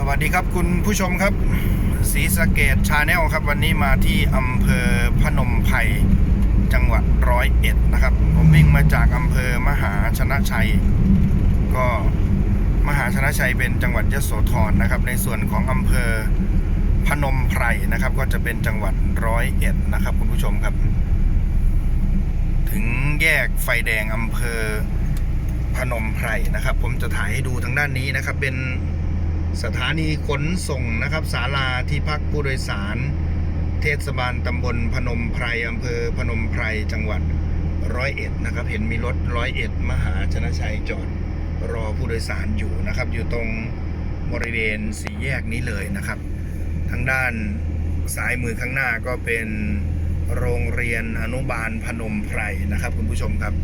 สวัสดีครับคุณผู้ชมครับศรีสะเกดชาแนลครับ วันนี้มาที่อำเภอพนมไพรจังหวัดร้อยเอ็ดนะครับ ผมวิ่งมาจากอำเภอมหาชนะชัย ก็มหาชนะชัยเป็นจังหวัดยโสธรนะครับ ในส่วนของอำเภอพนมไพรนะครับ ก็จะเป็นจังหวัดร้อยเอ็ดนะครับ คุณผู้ชมครับ ถึงแยกไฟแดงอำเภอพนมไพรนะครับ ผมจะถ่ายให้ดูทางด้านนี้นะครับเป็น สถานีขนส่งนะครับศาลาที่พักผู้โดยสาร เทศบาลตำบลพนมไพรอำเภอพนมไพรจังหวัดร้อยเอ็ดนะครับ เห็นมีรถร้อยเอ็ดมหาชนะชัยจอดรอผู้โดยสารอยู่นะครับ อยู่ตรงบริเวณสี่แยกนี้เลยนะครับ ทางด้านซ้ายมือข้างหน้าก็เป็นโรงเรียนอนุบาลพนมไพรนะครับ คุณผู้ชมครับ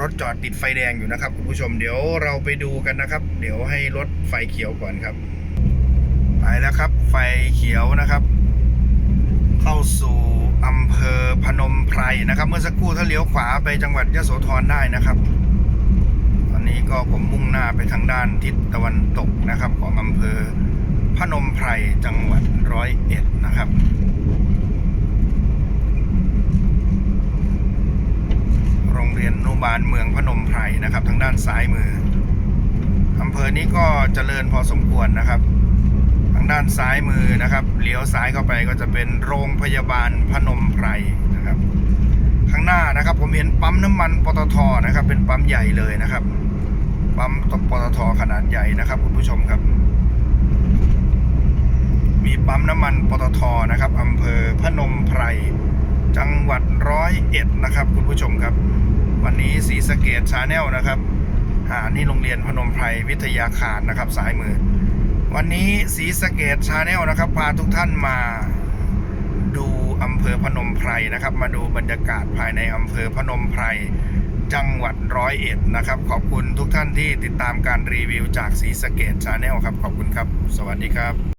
รถจอดติดไฟแดงอยู่นะครับคุณผู้ชมเดี๋ยวเราไปดูกันนะครับ เดี๋ยวให้รถไฟเขียวก่อนครับ ไปแล้วครับ ไฟเขียวนะครับ เข้าสู่อำเภอพนมไพรนะครับ เมื่อสักครู่ถ้าเลี้ยวขวาไปจังหวัดยะโสธรได้นะครับ ตอนนี้ก็ผมมุ่งหน้าไปทางด้านทิศตะวันตกนะครับ ของอำเภอพนมไพรจังหวัดร้อยเอ็ดนะครับ โรงเรียนอนุ บาลเมืองพนมไพรนะครับ ทางด้านซ้ายมืออำเภอนี้ก็เจริญพอสมควรนะครับ ทางด้านซ้ายมือนะครับเลี้ยวซ้ายเข้าไปก็จะเป็นโรงพยาบาลพนมไพรนะครับ ข้างหน้านะครับผมเห็นปั๊มน้ำมันปตทนะครับ เป็นปั๊มใหญ่เลยนะครับ ปั๊มปตทขนาดใหญ่นะครับคุณผู้ชมครับ มีปั๊มน้ำมันปตทนะครับอำเภอพนมไพร งหวัดร้อยเอ็ดนะครับคุณผู้ชมครับ วันนี้สีสเกตชาแนลนะครับอ่านี่โรงเรียนพนมไพรวิทยาคารนะครับสายมือ วันนี้สีสเกตชาแนลนะครับพาทุกท่านมาดูอำเภอพนมไพรนะครับ มาดูบรรยากาศภายในอำเภอพนมไพรจังหวัดร้อยเอ็ดนะครับ ขอบคุณทุกท่านที่ติดตามการรีวิวจากสีสเกตชาแนลครับ ขอบคุณครับ สวัสดีครับ